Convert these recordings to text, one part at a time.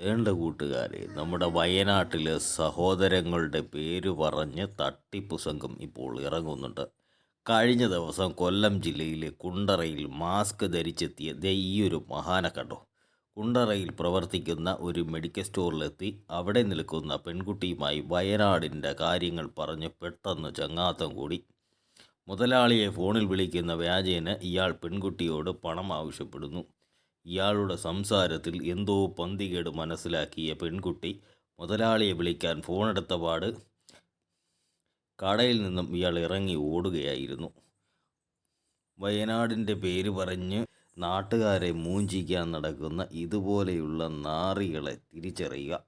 വേണ്ട കൂട്ടുകാരെ നമ്മുടെ വയനാട്ടിലെ സഹോദരങ്ങളുടെ പേര് പറഞ്ഞ് തട്ടിപ്പ് സംഘം ഇപ്പോൾ ഇറങ്ങുന്നുണ്ട്. കഴിഞ്ഞ ദിവസം കൊല്ലം ജില്ലയിലെ കുണ്ടറയിൽ മാസ്ക് ധരിച്ചെത്തിയ ദേ ഈ ഒരു കണ്ടോ? കുണ്ടറയിൽ പ്രവർത്തിക്കുന്ന ഒരു മെഡിക്കൽ സ്റ്റോറിലെത്തി അവിടെ നിൽക്കുന്ന പെൺകുട്ടിയുമായി വയനാടിന്റെ കാര്യങ്ങൾ പറഞ്ഞ് പെട്ടെന്ന് ചങ്ങാത്തം കൂടി. മുതലാളിയെ ഫോണിൽ വിളിക്കുന്ന വ്യാജേന ഇയാൾ പെൺകുട്ടിയോട് പണം ആവശ്യപ്പെടുന്നു. ഇയാളുടെ സംസാരത്തിൽ എന്തോ പന്തികേട് മനസ്സിലാക്കിയ പെൺകുട്ടി മുതലാളിയെ വിളിക്കാൻ ഫോണെടുത്ത പാട് കടയിൽ നിന്നും ഇയാൾ ഇറങ്ങി ഓടുകയായിരുന്നു. വയനാടിന്റെ പേര് പറഞ്ഞ് നാട്ടുകാരെ മൂഞ്ചിക്കാൻ നടക്കുന്ന ഇതുപോലെയുള്ള നാറികളെ തിരിച്ചറിയുക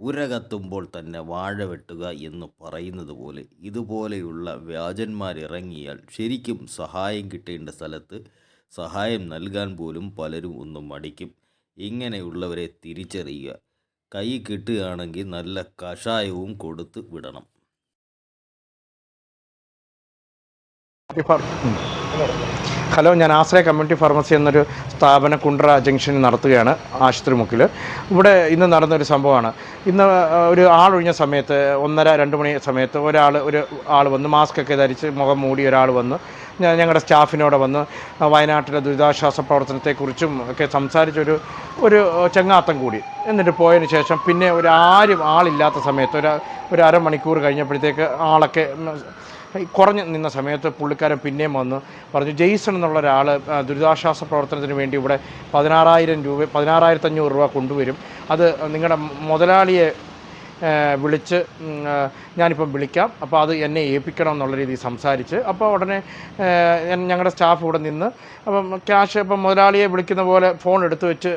പുര കത്തുമ്പോൾ തന്നെ വാഴ വെട്ടുക എന്ന് പറയുന്നത് പോലെ ഇതുപോലെയുള്ള വ്യാജന്മാരിറങ്ങിയാൽ ശരിക്കും സഹായം കിട്ടേണ്ട സ്ഥലത്ത് സഹായം നൽകാൻ പോലും പലരും ഒന്നും മടിക്കും. ഇങ്ങനെയുള്ളവരെ തിരിച്ചറിയുക. കൈ കിട്ടുകയാണെങ്കിൽ നല്ല കഷായവും കൊടുത്ത് വിടണം. ഹലോ ഞാൻ ആശ്രയ കമ്മ്യൂണിറ്റി ഫാർമസി എന്നൊരു സ്ഥാപനം കുണ്ട്ര ജംഗ്ഷനിൽ നടത്തുകയാണ് ആശുപത്രി മുക്കിൽ ഇവിടെ ഇന്ന് നടന്നൊരു സംഭവമാണ്. ഇന്ന് ഒരു ആളൊഴിഞ്ഞ സമയത്ത് ഒന്നര രണ്ട് മണി സമയത്ത് ഒരാൾ ഒരു ആൾ വന്ന് മാസ്ക് ഒക്കെ ധരിച്ച് മുഖം മൂടി ഒരാൾ വന്ന് ഞങ്ങളുടെ സ്റ്റാഫിനോട് വന്ന് വയനാട്ടിലെ ദുരിതാശ്വാസ പ്രവർത്തനത്തെക്കുറിച്ചും ഒക്കെ സംസാരിച്ചൊരു ഒരു ചങ്ങാത്തം കൂടി. എന്നിട്ട് പോയതിന് ശേഷം പിന്നെ ഒരു ആരും ആളില്ലാത്ത സമയത്ത് ഒരു ഒരു അരമണിക്കൂർ കഴിഞ്ഞപ്പോഴത്തേക്ക് ആളൊക്കെ കുറഞ്ഞു നിന്ന സമയത്ത് പുള്ളിക്കാരൻ പിന്നെയും വന്ന് പറഞ്ഞു ജെയ്സൺ എന്നുള്ള ഒരാൾ ദുരിതാശ്വാസ പ്രവർത്തനത്തിന് വേണ്ടി ഇവിടെ പതിനാറായിരം രൂപ പതിനാറായിരത്തഞ്ഞൂറ് രൂപ കൊണ്ടുവരും. അത് നിങ്ങളുടെ മുതലാളിയെ വിളിച്ച് ഞാനിപ്പം വിളിക്കാം. അപ്പോൾ അത് എന്നെ ഏൽപ്പിക്കണം എന്നുള്ള രീതിയിൽ സംസാരിച്ച് അപ്പോൾ ഉടനെ ഞങ്ങളുടെ സ്റ്റാഫ് ഇവിടെ നിന്ന് അപ്പം ക്യാഷ് ഇപ്പം മുതലാളിയെ വിളിക്കുന്ന പോലെ ഫോൺ എടുത്ത് വെച്ച്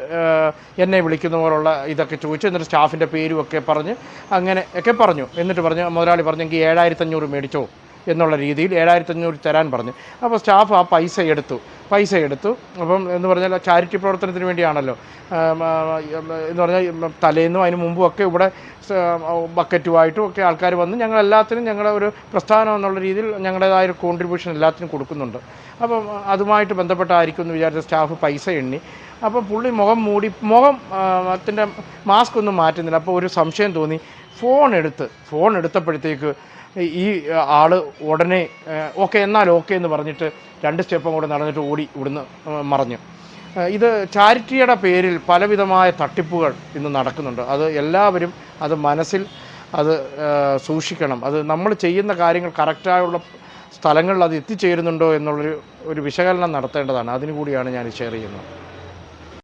എന്നെ വിളിക്കുന്ന പോലുള്ള ഇതൊക്കെ ചോദിച്ചു എന്നിട്ട് സ്റ്റാഫിന്റെ പേരും ഒക്കെ പറഞ്ഞ് അങ്ങനെ ഒക്കെ പറഞ്ഞു. എന്നിട്ട് പറഞ്ഞു മുതലാളി പറഞ്ഞെങ്കിൽ ഏഴായിരത്തഞ്ഞൂറ് മേടിച്ചോ? എന്നുള്ള രീതിയിൽ ഏഴായിരത്തി അഞ്ഞൂറ് തരാൻ പറഞ്ഞു. അപ്പോൾ സ്റ്റാഫ് ആ പൈസ എടുത്തു. പൈസ എടുത്തു. അപ്പം എന്ന് പറഞ്ഞാൽ ചാരിറ്റി പ്രവർത്തനത്തിന് വേണ്ടിയാണല്ലോ. എന്ന് പറഞ്ഞാൽ തലേന്നും അതിന് മുമ്പും ഒക്കെ ഇവിടെ ബക്കറ്റുമായിട്ടും ഒക്കെ ആൾക്കാർ വന്ന് ഞങ്ങൾ എല്ലാത്തിനും ഞങ്ങളുടെ ഒരു പ്രസ്ഥാനം എന്നുള്ള രീതിയിൽ ഞങ്ങളുടേതായ ഒരു കോൺട്രിബ്യൂഷൻ എല്ലാത്തിനും കൊടുക്കുന്നുണ്ട്. അപ്പം അതുമായിട്ട് ബന്ധപ്പെട്ടായിരിക്കും എന്ന് വിചാരിച്ച സ്റ്റാഫ് പൈസ എണ്ണി. അപ്പോൾ പുള്ളി മുഖം മൂടി മുഖം ത്തിന്റെ മാസ്ക് ഒന്നും മാറ്റുന്നില്ല. അപ്പോൾ ഒരു സംശയം തോന്നി. ഫോൺ എടുത്ത് ഫോൺ എടുത്തപ്പോഴത്തേക്ക് ഈ ആൾ ഉടനെ ഓക്കെ എന്നാൽ ഓക്കെ എന്ന് പറഞ്ഞിട്ട് രണ്ട് സ്റ്റെപ്പും കൂടെ നടന്നിട്ട് ഓടി ഇവിടുന്ന് മറിഞ്ഞു. ഇത് ചാരിറ്റിയുടെ പേരിൽ പലവിധമായ തട്ടിപ്പുകൾ ഇന്ന് നടക്കുന്നുണ്ട്. അത് എല്ലാവരും അത് മനസ്സിൽ അത് സൂക്ഷിക്കണം. അത് നമ്മൾ ചെയ്യുന്ന കാര്യങ്ങൾ കറക്റ്റായുള്ള സ്ഥലങ്ങളിൽ അത് എത്തിച്ചേരുന്നുണ്ടോ എന്നുള്ളൊരു ഒരു വിശകലനം നടത്തേണ്ടതാണ്. അതിനു കൂടിയാണ് ഞാൻ ഷെയർ ചെയ്യുന്നത്.